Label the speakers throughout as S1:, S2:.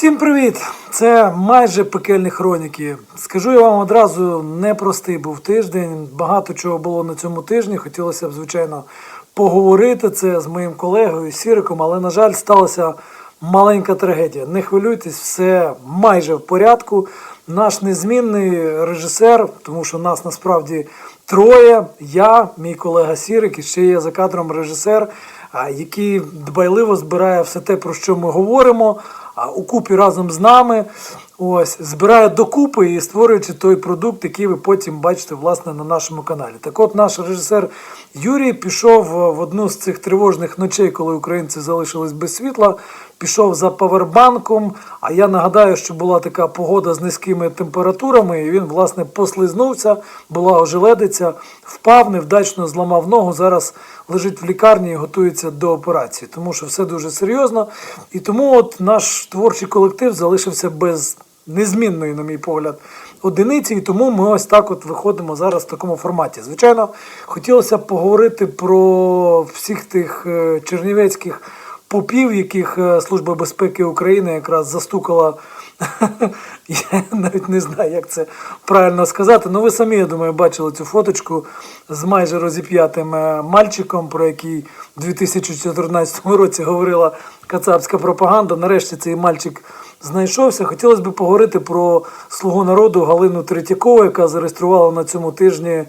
S1: Всім привіт! Це майже пекельні хроніки. Скажу я вам одразу, непростий був тиждень. Багато чого було на цьому тижні. Хотілося б, звичайно, поговорити це з моїм колегою Сіриком, але, на жаль, сталася маленька трагедія. Не хвилюйтесь, все майже в порядку. Наш незмінний режисер, тому що нас насправді троє. Я, мій колега Сірик, і ще є за кадром режисер, який дбайливо збирає все те, про що ми говоримо, у купі разом з нами. Ось збирає докупи і створюючи той продукт, який ви потім бачите власне на нашому каналі. Так от наш режисер Юрій пішов в одну з цих тривожних ночей, коли українці залишились без світла. Пішов за павербанком. А я нагадаю, що була така погода з низькими температурами, і він власне послизнувся, була ожеледиця, впав, невдачно зламав ногу. Зараз лежить в лікарні і готується до операції, тому що все дуже серйозно. І тому от наш творчий колектив залишився без незмінної, на мій погляд, одиниці, і тому ми ось так от виходимо зараз в такому форматі. Звичайно, хотілося б поговорити про всіх тих е, чернівецьких попів, яких е, Служба безпеки України якраз застукала. Я навіть не знаю, як це правильно сказати. Ну, ви самі, я думаю, бачили цю фоточку з майже розіп'ятим е, мальчиком, про який у 2014 році говорила кацапська пропаганда. Нарешті цей мальчик знайшовся. Хотілося б поговорити про слугу народу Галину Третьякову, яка зареєструвала на цьому тижні е,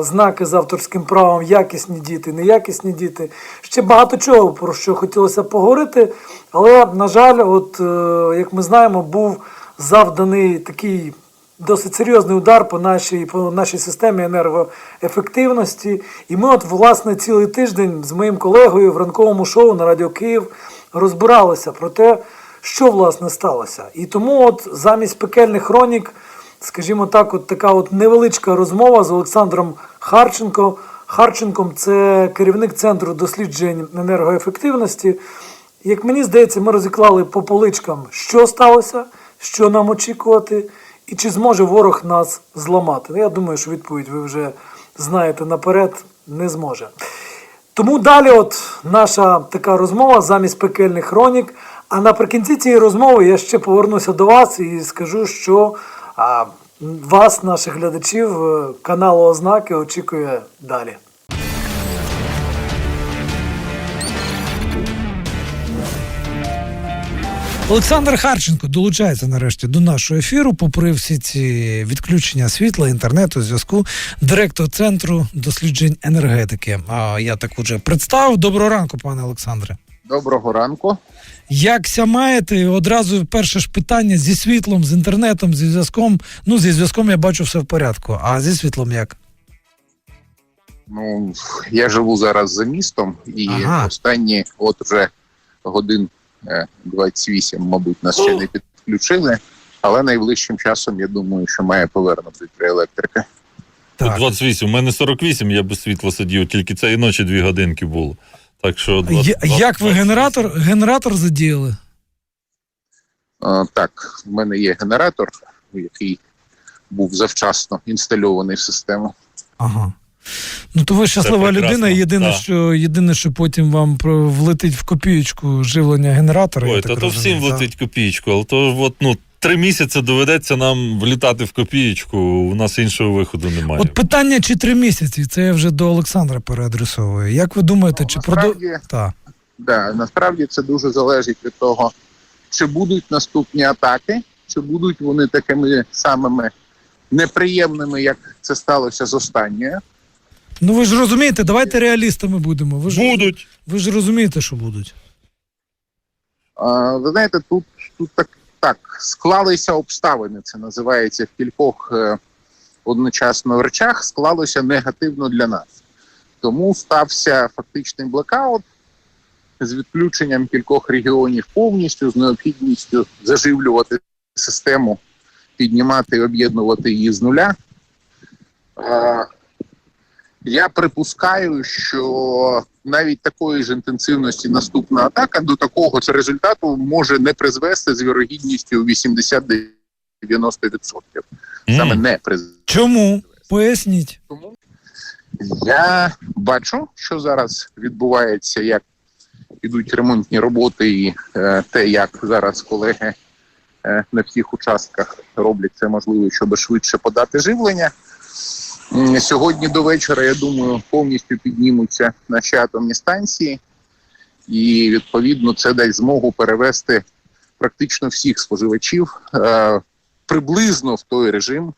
S1: знаки з авторським правом якісні діти, неякісні діти. Ще багато чого про що хотілося поговорити. Але, на жаль, от е, як ми знаємо, був завданий такий. Досить серйозний удар по нашій по нашій системі енергоефективності. І ми, от, власне, цілий тиждень з моїм колегою в ранковому шоу на Радіо Київ розбиралися про те, що власне сталося. І тому, от замість пекельних хронік, скажімо так, от така от невеличка розмова з Олександром Харченко. Харченком це керівник центру досліджень енергоефективності. Як мені здається, ми розіклали по поличкам, що сталося, що нам очікувати, і чи зможе ворог нас зламати. Ну, Я думаю, що відповідь ви вже знаєте наперед, не зможе. Тому далі, от наша така розмова замість пекельних хронік. А наприкінці цієї розмови я ще повернуся до вас і скажу, що вас, наших глядачів, е, каналу Ознаки очікує далі. Олександр Харченко долучається нарешті до нашого ефіру, попри всі ці відключення світла, інтернету, зв'язку, директор центру досліджень енергетики. А я так уже представив. Доброго ранку, пане Олександре.
S2: Доброго ранку.
S1: Якся маєте? Одразу перше ж питання зі світлом, з інтернетом, зі зв'язком. Ну, зі зв'язком я бачу все в порядку. А зі світлом як?
S2: Ну я живу зараз за містом, і
S1: Ага.
S2: останні, от вже годин е, 28, мабуть, нас ще не підключили. Але найближчим часом я думаю, що має повернути електрика.
S3: Тут
S1: Так.
S3: 28, у мене 48, я без світла сидів, тільки цієї ночі дві годинки було. Так що
S1: Я-
S3: 20,
S1: як ви генератор, генератор задіяли?
S2: Е, так, в мене є генератор, який був завчасно інстальований в систему.
S1: Ага. Ну то ви щаслива людина. Єдине,
S3: так.
S1: що єдине, що потім вам влетить в копієчку живлення генератора. я так
S3: та то
S1: розумію,
S3: всім
S1: так?
S3: влетить копійку, але то от, ну, три місяці доведеться нам влітати в копієчку, у нас іншого виходу немає.
S1: От питання чи три місяці, це я вже до Олександра переадресовую. Як ви думаєте,
S2: Ну,
S1: чи продов...
S2: насправді,
S1: Так.
S2: да, насправді це дуже залежить від того, чи будуть наступні атаки, чи будуть вони такими самими неприємними, як це сталося з останньою.
S1: Ну ви ж розумієте, давайте реалістами будемо. Ви ж,
S3: Будуть.
S1: ви ж розумієте, що будуть.
S2: А, Ви знаєте, тут, тут так, так склалися обставини. Це називається в кількох е, одночасно речах, склалося негативно для нас. Тому стався фактичний блекаут з відключенням кількох регіонів повністю, з необхідністю заживлювати систему, піднімати і об'єднувати її з нуля. Я припускаю, що навіть такої ж інтенсивності наступна атака до такого ж результату може не призвести з вірогідністю 80-90%. Саме не призвести.
S1: Чому? Поясніть.
S2: Тому я бачу, що зараз відбувається як ідуть ремонтні роботи, і е, те, як зараз колеги е, на всіх участках роблять це можливо, щоб швидше подати живлення. Сьогодні до вечора, я думаю, повністю піднімуться наші атомні станції, і відповідно це дасть змогу перевести практично всіх споживачів е, приблизно в той режим,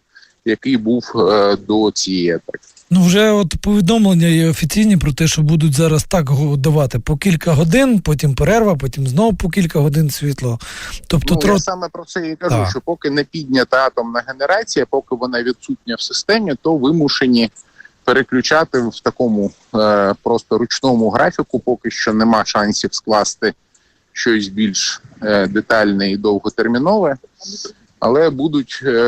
S2: який був е, до цієї атаки.
S1: Ну, вже от повідомлення є офіційні про те, що будуть зараз так давати по кілька годин, потім перерва, потім знову по кілька годин світло. Тобто,
S2: ну,
S1: тро...
S2: я саме про це і кажу,
S1: Так.
S2: що поки не піднята атомна генерація, поки вона відсутня в системі, то вимушені переключати в такому е, просто ручному графіку. Поки що нема шансів скласти щось більш е, детальне і довготермінове. Але будуть е,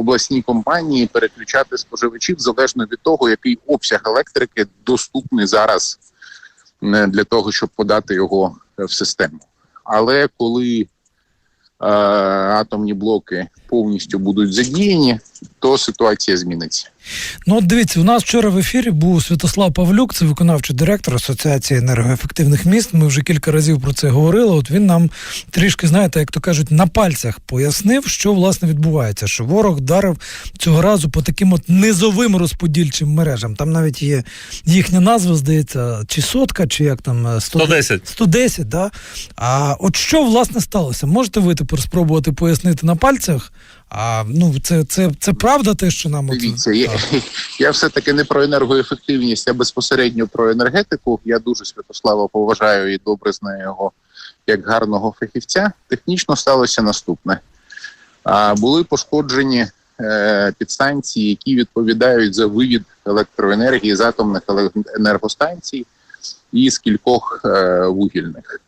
S2: обласні компанії переключати споживачів залежно від того, який обсяг електрики доступний зараз е, для того, щоб подати його е, в систему. Але коли е, атомні блоки повністю будуть задіяні, то ситуація зміниться.
S1: Ну, от дивіться, у нас вчора в ефірі був Святослав Павлюк, це виконавчий директор Асоціації енергоефективних міст. Ми вже кілька разів про це говорили. От він нам трішки, знаєте, як то кажуть, на пальцях пояснив, що власне відбувається. Що ворог вдарив цього разу по таким от низовим розподільчим мережам. Там навіть є їхня назва, здається, чи сотка, чи як там е, 100
S3: 110.
S1: 110, да? А от що власне сталося? Можете ви тепер спробувати пояснити на пальцях? А ну це, це, це правда, те, що нам от-
S2: Дивіться, я, я все таки не про енергоефективність, а безпосередньо про енергетику. Я дуже Святослава поважаю і добре знаю його як гарного фахівця. Технічно сталося наступне: а, були пошкоджені е, підстанції, які відповідають за вивід електроенергії з атомних енергостанцій і з кількох е, вугільних.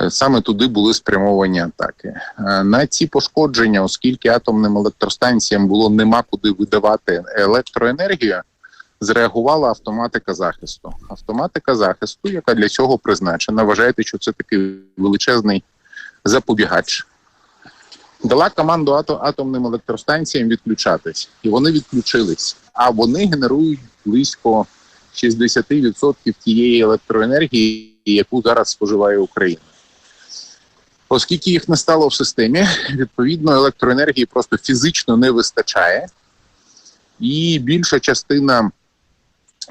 S2: Е, Саме туди були спрямовані атаки. Е, На ці пошкодження, оскільки атомним електростанціям було нема куди видавати електроенергію, зреагувала автоматика захисту. Автоматика захисту, яка для цього призначена, вважаєте, що це такий величезний запобігач. Дала команду атомним електростанціям відключатись, і вони відключились. А вони генерують близько 60% тієї електроенергії, яку зараз споживає Україна. Оскільки їх не стало в системі, відповідно електроенергії просто фізично не вистачає, і більша частина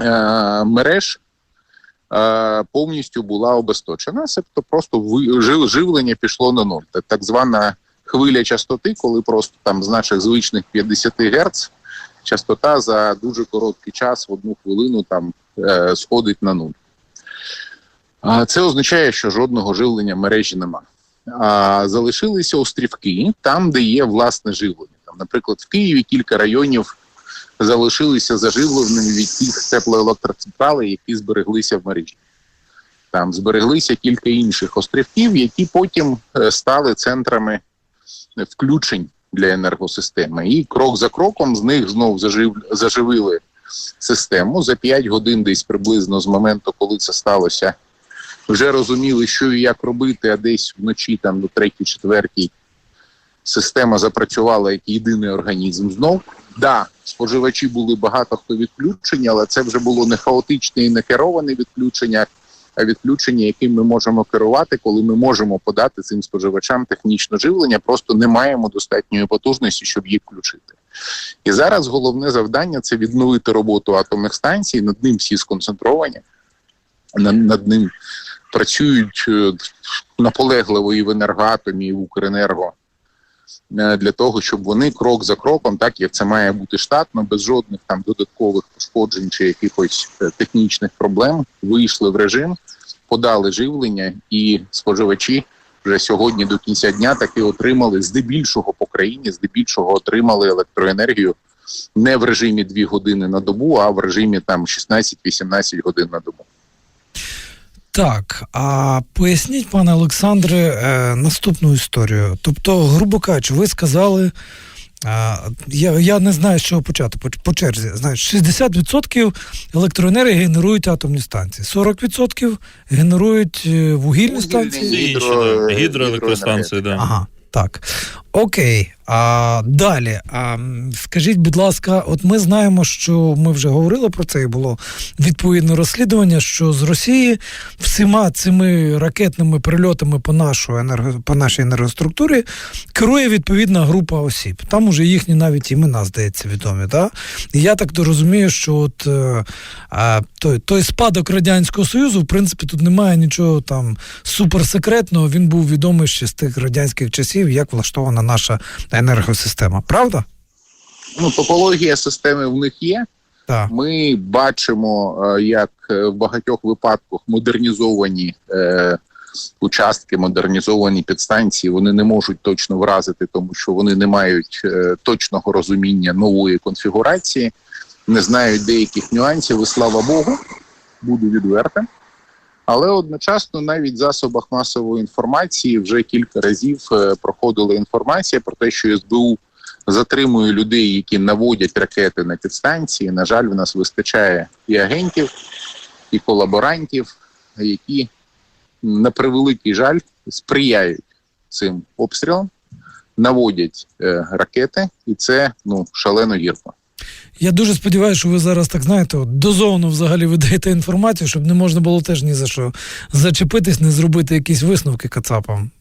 S2: е, мереж е, повністю була обесточена, себто просто живлення пішло на нуль. Так, так звана хвиля частоти, коли просто там з наших звичних 50 Гц частота за дуже короткий час в одну хвилину там е, сходить на нуль. Це означає, що жодного живлення мережі немає а, залишилися острівки, там, де є власне живлення. Там, наприклад, в Києві кілька районів залишилися заживленими від тих теплоелектроцентралей, які збереглися в мережі. Там збереглися кілька інших острівків, які потім е, стали центрами включень для енергосистеми. І крок за кроком з них знов зажив, заживили систему за 5 годин, десь приблизно з моменту, коли це сталося вже розуміли, що і як робити, а десь вночі, там до третій, четвертій, система запрацювала як єдиний організм. Знов да, споживачі були багато хто відключені, але це вже було не хаотичне і не кероване відключення, а відключення, яким ми можемо керувати, коли ми можемо подати цим споживачам технічне живлення, просто не маємо достатньої потужності, щоб їх включити. І зараз головне завдання це відновити роботу атомних станцій. Над ним всі сконцентровані, над, ним працюють е, наполегливо і в енергоатомі, і в Укренерго е, для того, щоб вони крок за кроком, так як це має бути штатно, без жодних там додаткових пошкоджень чи якихось е, технічних проблем, вийшли в режим, подали живлення, і споживачі вже сьогодні до кінця дня таки отримали здебільшого по країні, здебільшого отримали електроенергію не в режимі 2 години на добу, а в режимі там 16-18 годин на добу.
S1: Так, а поясніть, пане Олександре, е, наступну історію. Тобто, грубо кажучи, ви сказали. е, Я, я не знаю, з чого почати по, по черзі. Знаєш, 60% електроенергії генерують атомні станції, 40% генерують е, вугільні
S2: Вугільні.
S1: станції.
S2: Гідро-
S3: Гідроелектростанції, да.
S1: Ага, так. Окей, а далі. А, скажіть, будь ласка, от ми знаємо, що ми вже говорили про це, і було відповідне розслідування, що з Росії всіма цими ракетними прильотами по, нашу енерго, по нашій енергоструктурі керує відповідна група осіб. Там уже їхні навіть імена, здається, відомі. Да? І я так розумію, що от е, а, той, той спадок Радянського Союзу, в принципі, тут немає нічого там суперсекретного. Він був відомий ще з тих радянських часів, як влаштована наша енергосистема. Правда?
S2: Ну, топологія системи в них є.
S1: Так.
S2: Ми бачимо, е, як е, в багатьох випадках модернізовані е, участки, модернізовані підстанції, вони не можуть точно вразити, тому що вони не мають е, точного розуміння нової конфігурації, не знають деяких нюансів, і слава Богу, буду відвертим. Але одночасно навіть в засобах масової інформації вже кілька разів е, проходила інформація про те, що СБУ затримує людей, які наводять ракети на підстанції. На жаль, в нас вистачає і агентів, і колаборантів, які на превеликий жаль сприяють цим обстрілам, наводять е, ракети, і це ну шалено гірко.
S1: Я дуже сподіваюся, що ви зараз так знаєте, от, дозовано взагалі видаєте інформацію, щоб не можна було теж ні за що зачепитись, не зробити якісь висновки кацапам.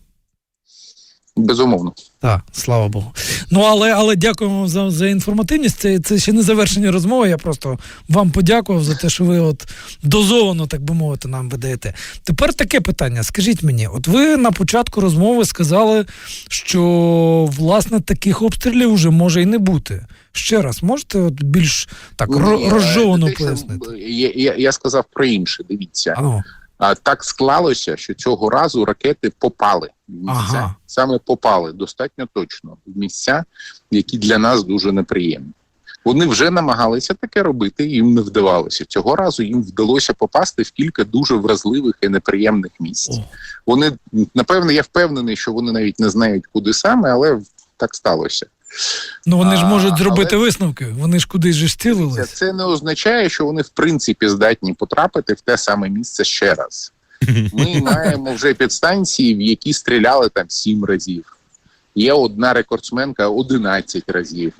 S2: Безумовно.
S1: Так, слава Богу. Ну але але дякуємо вам за, за інформативність. Це, це ще не завершення розмови. Я просто вам подякував за те, що ви от дозовано, так би мовити, нам видаєте. Тепер таке питання. Скажіть мені, от ви на початку розмови сказали, що власне таких обстрілів вже може і не бути. Ще раз, можете от більш так
S2: Ні,
S1: розжовано пояснити?
S2: Я, я, я сказав про інше. Дивіться.
S1: А ну,
S2: А так склалося, що цього разу ракети попали в місця,
S1: Ага.
S2: саме попали достатньо точно в місця, які для нас дуже неприємні. Вони вже намагалися таке робити, їм не вдавалося. Цього разу їм вдалося попасти в кілька дуже вразливих і неприємних місць. Вони напевне, я впевнений, що вони навіть не знають, куди саме, але так сталося.
S1: Ну вони ж можуть зробити
S2: але-
S1: висновки. Вони ж кудись же ж
S2: Це, це не означає, що вони в принципі здатні потрапити в те саме місце ще раз. Ми маємо вже підстанції, в які стріляли там сім разів. Є одна рекордсменка 11 разів.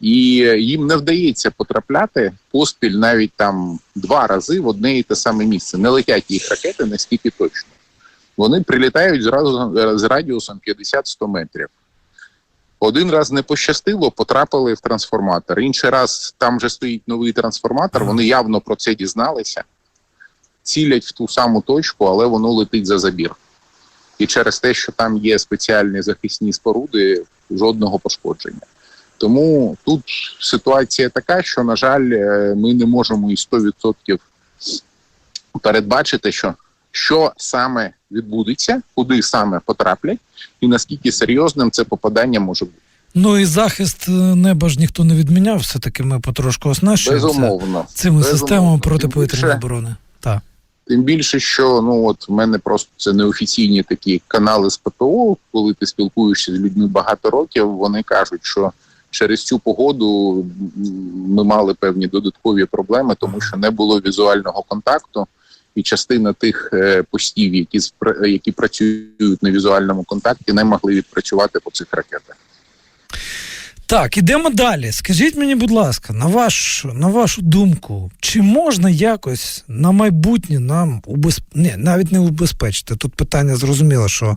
S2: І їм не вдається потрапляти поспіль навіть там два рази в одне і те саме місце. Не летять їх ракети настільки точно. Вони прилітають зразу е, з радіусом 50-100 метрів. Один раз не пощастило, потрапили в трансформатор. Інший раз там вже стоїть новий трансформатор. Вони явно про це дізналися, цілять в ту саму точку, але воно летить за забір. І через те, що там є спеціальні захисні споруди, жодного пошкодження. Тому тут ситуація така, що, на жаль, е, ми не можемо і 100% передбачити, що, що саме відбудеться, куди саме потраплять, і наскільки серйозним це попадання може бути.
S1: Ну і захист е, неба ж ніхто не відміняв. Все таки ми потрошку оснащуємося.
S2: Безумовно.
S1: цими
S2: Безумовно.
S1: системами протиповітряної оборони. Так.
S2: Тим більше, що ну от в мене просто це неофіційні такі канали з ППО, коли ти спілкуєшся з людьми багато років, вони кажуть, що через цю погоду ми мали певні додаткові проблеми, тому що не було візуального контакту, і частина тих е, постів, які які працюють на візуальному контакті, не могли відпрацювати по цих ракетах.
S1: Так, ідемо далі. Скажіть мені, будь ласка, на вашу, на вашу думку, чи можна якось на майбутнє нам убез... Ні, навіть не убезпечити? Тут питання зрозуміло, що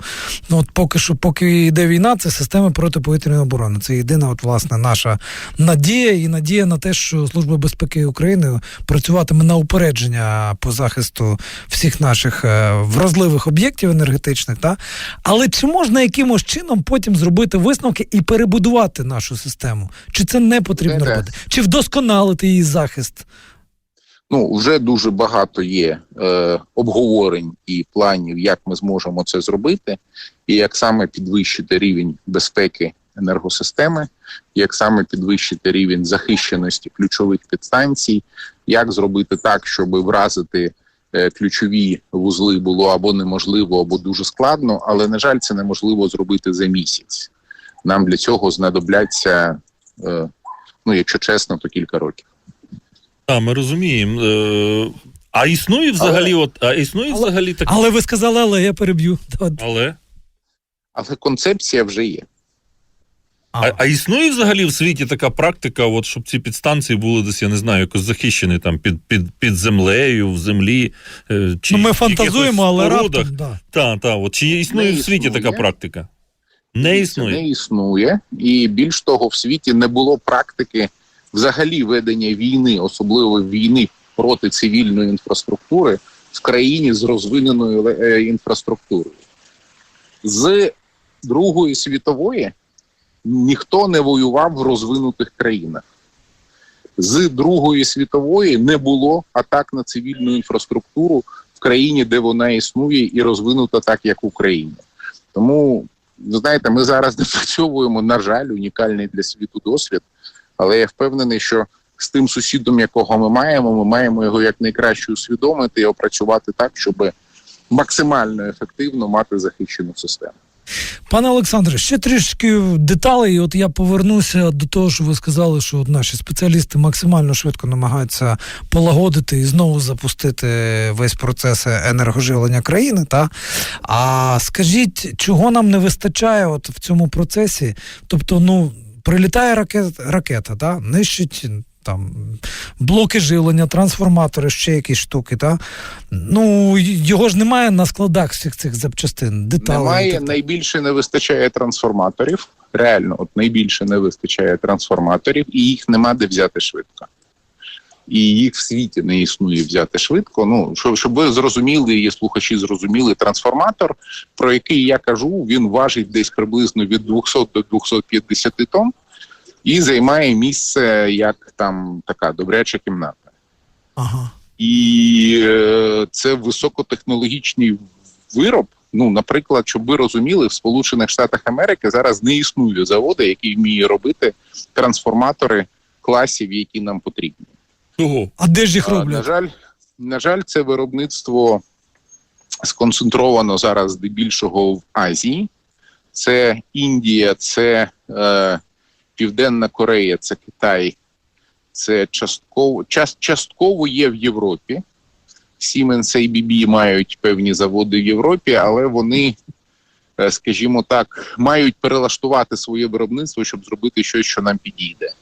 S1: ну, от поки що, поки йде війна, це системи протиповітряної оборони. Це єдина, от, власне, наша надія і надія на те, що Служба безпеки України працюватиме на упередження по захисту всіх наших е, вразливих об'єктів енергетичних. Та? Але чи можна якимось чином потім зробити висновки і перебудувати нашу систему? Чи це не потрібно
S2: Не-не.
S1: робити? Чи вдосконалити її захист?
S2: Ну вже дуже багато є е, обговорень і планів, як ми зможемо це зробити, і як саме підвищити рівень безпеки енергосистеми, як саме підвищити рівень захищеності ключових підстанцій, як зробити так, щоб вразити е, ключові вузли було або неможливо, або дуже складно, але на жаль, це неможливо зробити за місяць. Нам для цього знадобляться, е, ну якщо чесно, то кілька років.
S3: Так, ми розуміємо. Е, А існує взагалі, от, а існує
S1: Але-
S3: взагалі таке.
S1: Але ви сказали, але я переб'ю.
S3: Але
S2: Але концепція вже є.
S3: А, а існує взагалі в світі така практика, от щоб ці підстанції були десь, я не знаю, якось захищені там під, під, під землею, в землі. е, Чи
S1: ну, ми фантазуємо, але раптом. Да.
S3: Та, та, от чи існує
S2: Не
S3: в світі
S2: існує.
S3: така практика? Не існує.
S2: не існує, і більш того, в світі не було практики взагалі ведення війни, особливо війни проти цивільної інфраструктури в країні з розвиненою е, інфраструктурою. З Другої світової ніхто не воював в розвинутих країнах. З Другої світової не було атак на цивільну інфраструктуру в країні, де вона існує і розвинута так, як в Україні. Тому ви знаєте, ми зараз допрацьовуємо, на жаль, унікальний для світу досвід, але я впевнений, що з тим сусідом, якого ми маємо, ми маємо його якнайкраще усвідомити і опрацювати так, щоб максимально ефективно мати захищену систему.
S1: Пане Олександре, ще трішки деталей. От я повернуся до того, що ви сказали, що наші спеціалісти максимально швидко намагаються полагодити і знову запустити весь процес енергоживлення країни. Та? А скажіть, чого нам не вистачає от в цьому процесі? Тобто, ну, прилітає ракета, ракета та? нищить. Там блоки живлення, трансформатори, ще якісь штуки, та ну його ж немає на складах всіх цих запчастин, деталей.
S2: Немає
S1: так
S2: найбільше не вистачає трансформаторів. Реально, от найбільше не вистачає трансформаторів, і їх нема де взяти швидко. І їх в світі не існує взяти швидко. Ну щоб, щоб ви зрозуміли, і слухачі зрозуміли, трансформатор, про який я кажу, він важить десь приблизно від 200 до 250 тонн і займає місце як там така добряча кімната.
S1: Ага.
S2: І е, це високотехнологічний вироб. Ну, наприклад, щоб ви розуміли, в Сполучених Штатах Америки зараз не існує заводу, який вміє робити трансформатори класів, які нам потрібні.
S3: Чого?
S1: А де ж їх
S2: А, на жаль, на жаль, це виробництво сконцентровано зараз здебільшого в Азії. Це Індія, це е, Південна Корея, це Китай, це частково, част, частково є в Європі. Siemens ABB мають певні заводи в Європі, але вони, е, скажімо так, мають перелаштувати своє виробництво, щоб зробити щось, що нам підійде.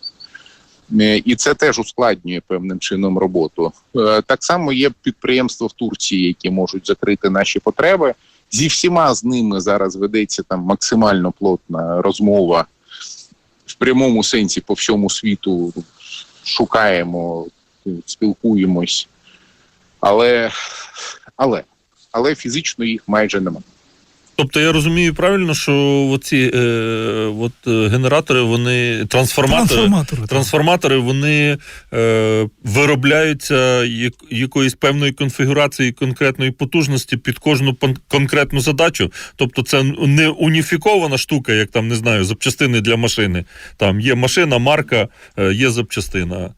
S2: Е, І це теж ускладнює певним чином роботу. Е, Так само є підприємства в Турції, які можуть закрити наші потреби. Зі всіма з ними зараз ведеться там максимально плотна розмова прямому сенсі по всьому світу. Шукаємо, спілкуємось, але, але, але фізично їх майже немає.
S3: Тобто я розумію правильно, що оці е, от, е, генератори, вони трансформатори.
S1: Трансформатори.
S3: Трансформатори вони е, виробляються як, якоїсь певної конфігурації конкретної потужності під кожну пон- конкретну задачу. Тобто, це не уніфікована штука, як там не знаю, запчастини для машини. Там є машина, марка, е, є запчастина.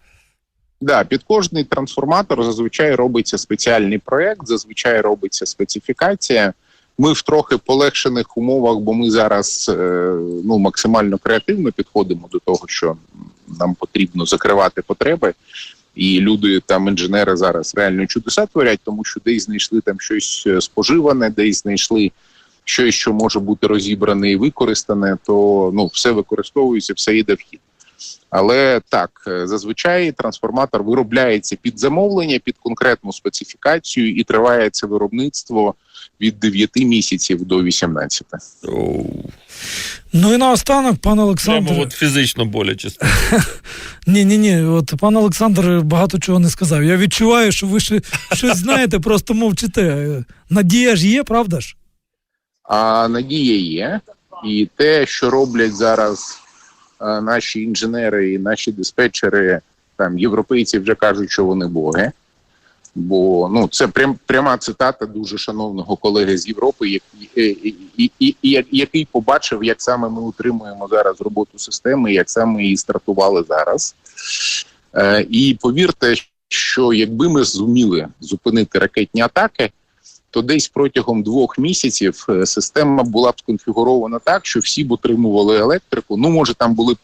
S2: Да, під кожний трансформатор зазвичай робиться спеціальний проект, зазвичай робиться специфікація. Ми в трохи полегшених умовах, бо ми зараз е, ну максимально креативно підходимо до того, що нам потрібно закривати потреби. І люди там, інженери зараз реально чудеса творять, тому що десь знайшли там щось е, споживане, десь знайшли щось, що може бути розібране і використане, то ну все використовується, все йде в хід. Але так, е, зазвичай трансформатор виробляється під замовлення, під конкретну специфікацію, і триває це виробництво від 9 місяців до 18.
S3: Оу,
S1: Ну і наостанок, пан Олександр.
S3: Прямо от фізично боляче.
S1: Ні, ні, ні. От пан Олександр багато чого не сказав. Я відчуваю, що ви ще щось знаєте, просто мовчите. Надія ж є, правда ж?
S2: А надія є, і те, що роблять зараз наші інженери і наші диспетчери, там європейці вже кажуть, що вони боги. Бо ну це прям пряма цитата дуже шановного колеги з Європи, як, і, і, і, і, і, який побачив, як саме ми утримуємо зараз роботу системи, як саме її стартували зараз. Е, і повірте, що якби ми зуміли зупинити ракетні атаки, то десь протягом двох місяців е, система була б сконфігурована так, що всі б отримували електрику. Ну, може, там були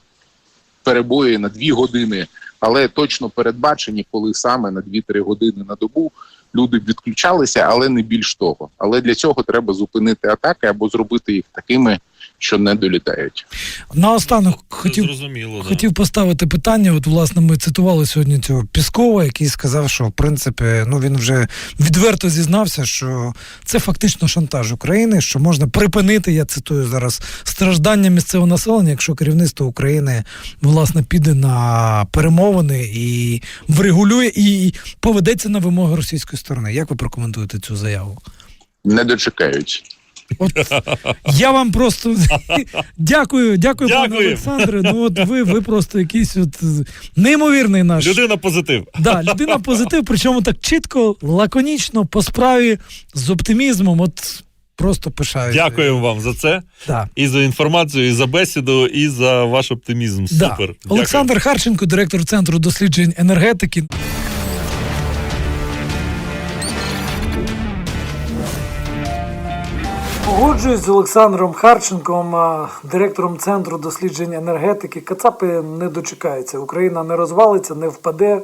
S2: перебої на дві години, але точно передбачені, коли саме на 2-3 години на добу люди б відключалися, але не більш того. Але для цього треба зупинити атаки або зробити їх такими, що не долітають.
S1: Наостанок
S3: Це
S1: хотів
S3: зрозуміло. да.
S1: Хотів поставити питання. От, власне, ми цитували сьогодні цього Піскова, який сказав, що в принципі ну він вже відверто зізнався, що це фактично шантаж України, що можна припинити, я цитую зараз, страждання місцевого населення, якщо керівництво України власне піде на перемовини і врегулює і поведеться на вимоги російської сторони. Як ви прокоментуєте цю заяву?
S2: Не дочекають.
S1: От я вам просто дякую, дякую, пане Олександре. Ну от ви, ви просто якийсь от неймовірний наш
S3: Людина позитив.
S1: Да, людина позитив, причому так чітко, лаконічно, по справі, з оптимізмом. От просто пишаюся.
S3: Дякуємо вам за це.
S1: Да.
S3: І за інформацію, і за бесіду, і за ваш оптимізм.
S1: Да.
S3: Супер. Дякую.
S1: Олександр Харченко, директор центру досліджень енергетики. Погоджуюсь з Олександром Харченком, директором центру досліджень енергетики. Кацапи не дочекаються. Україна не розвалиться, не впаде.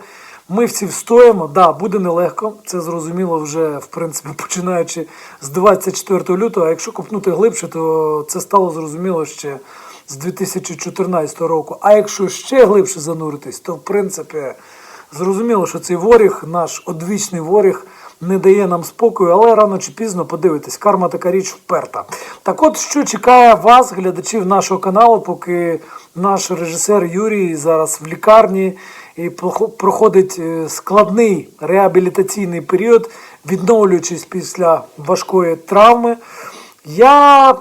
S1: Ми всі встоїмо. Да, буде нелегко. Це зрозуміло вже в принципі починаючи з 24 лютого. А якщо копнути глибше, то це стало зрозуміло ще з 2014 року. А якщо ще глибше зануритись, то в принципі зрозуміло, що цей воріг, наш одвічний воріг, не дає нам спокою, але рано чи пізно подивитись, карма така річ вперта. Так от, що чекає вас, глядачів нашого каналу, поки наш режисер Юрій зараз в лікарні і прохо- проходить е, складний реабілітаційний період, відновлюючись після важкої травми. Я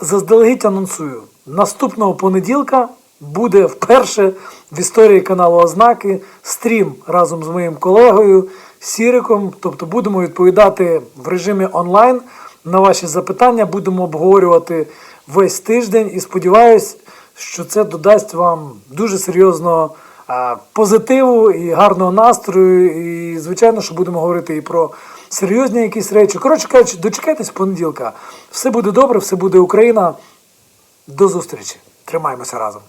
S1: заздалегідь анонсую. Наступного понеділка буде вперше в історії каналу Ознаки стрім разом з моїм колегою Сіриком. Тобто будемо відповідати в режимі онлайн на ваші запитання, будемо обговорювати весь тиждень і сподіваюсь, що це додасть вам дуже серйозно позитиву і гарного настрою. І, звичайно, що будемо говорити і про серйозні якісь речі. Коротше кажучи, дочекайтесь понеділка. Все буде добре, все буде Україна. До зустрічі. Тримаємося разом.